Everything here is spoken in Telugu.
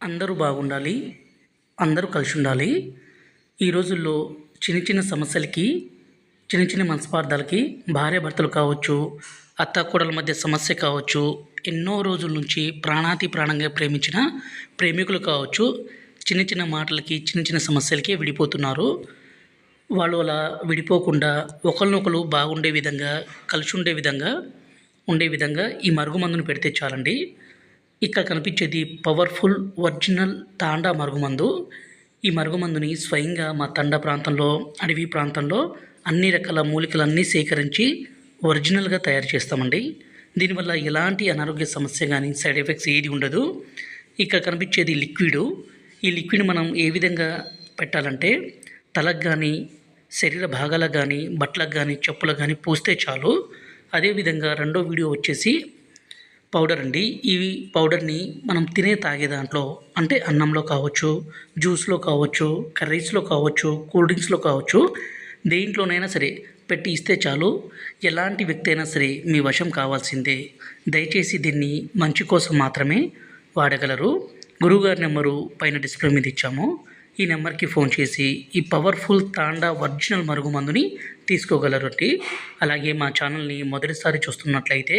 అందరూ బాగుండాలి అందరూ కలిసి ఉండాలి ఈ రోజుల్లో చిన్న చిన్న సమస్యలకి చిన్న చిన్న మనస్పార్థాలకి భార్యాభర్తలు కావచ్చు అత్తాకోడల మధ్య సమస్య కావచ్చు ఎన్నో రోజుల నుంచి ప్రాణాతి ప్రాణంగా ప్రేమించిన ప్రేమికులు కావచ్చు చిన్న చిన్న మాటలకి చిన్న చిన్న సమస్యలకి విడిపోతున్నారు. వాళ్ళు అలా విడిపోకుండా ఒకరినొకరు బాగుండే విధంగా కలిసి ఉండే విధంగా ఉండే విధంగా ఈ మరుగుమందును పెడితే చాలండి. ఇక్కడ కనిపించేది పవర్ఫుల్ ఒరిజినల్ తాండా మరుగుమందు. ఈ మరుగుమందుని స్వయంగా మా తండా ప్రాంతంలో అడవి ప్రాంతంలో అన్ని రకాల మూలికలన్నీ సేకరించి ఒరిజినల్గా తయారు చేస్తామండి. దీనివల్ల ఎలాంటి అనారోగ్య సమస్య కానీ సైడ్ ఎఫెక్ట్స్ ఏది ఉండదు. ఇక్కడ కనిపించేది లిక్విడ్. ఈ లిక్విడ్ మనం ఏ విధంగా పెట్టాలంటే తలకు కానీ శరీర భాగాలకు కానీ బట్టలకు కానీ చెప్పులకు కానీ పూస్తే చాలు. అదేవిధంగా రెండో వీడియో వచ్చేసి పౌడర్ అండి ఈ పౌడర్ని మనం తినే తాగే దాంట్లో అంటే అన్నంలో కావచ్చు జ్యూస్లో కావచ్చు కర్రీస్లో కావచ్చు కూల్ డ్రింక్స్లో కావచ్చు దేంట్లోనైనా సరే పెట్టి ఇస్తే చాలు. ఎలాంటి వ్యక్తి అయినా సరే మీ వశం కావాల్సిందే. దయచేసి దీన్ని మంచి కోసం మాత్రమే వాడగలరు. గురువుగారి నెంబరు పైన డిస్ప్లే మీద ఇచ్చాము. ఈ నెంబర్కి ఫోన్ చేసి ఈ పవర్ఫుల్ తాండా ఒరిజినల్ మరుగుమందుని తీసుకోగలరు అలాగే మా ఛానల్ని మొదటిసారి చూస్తున్నట్లయితే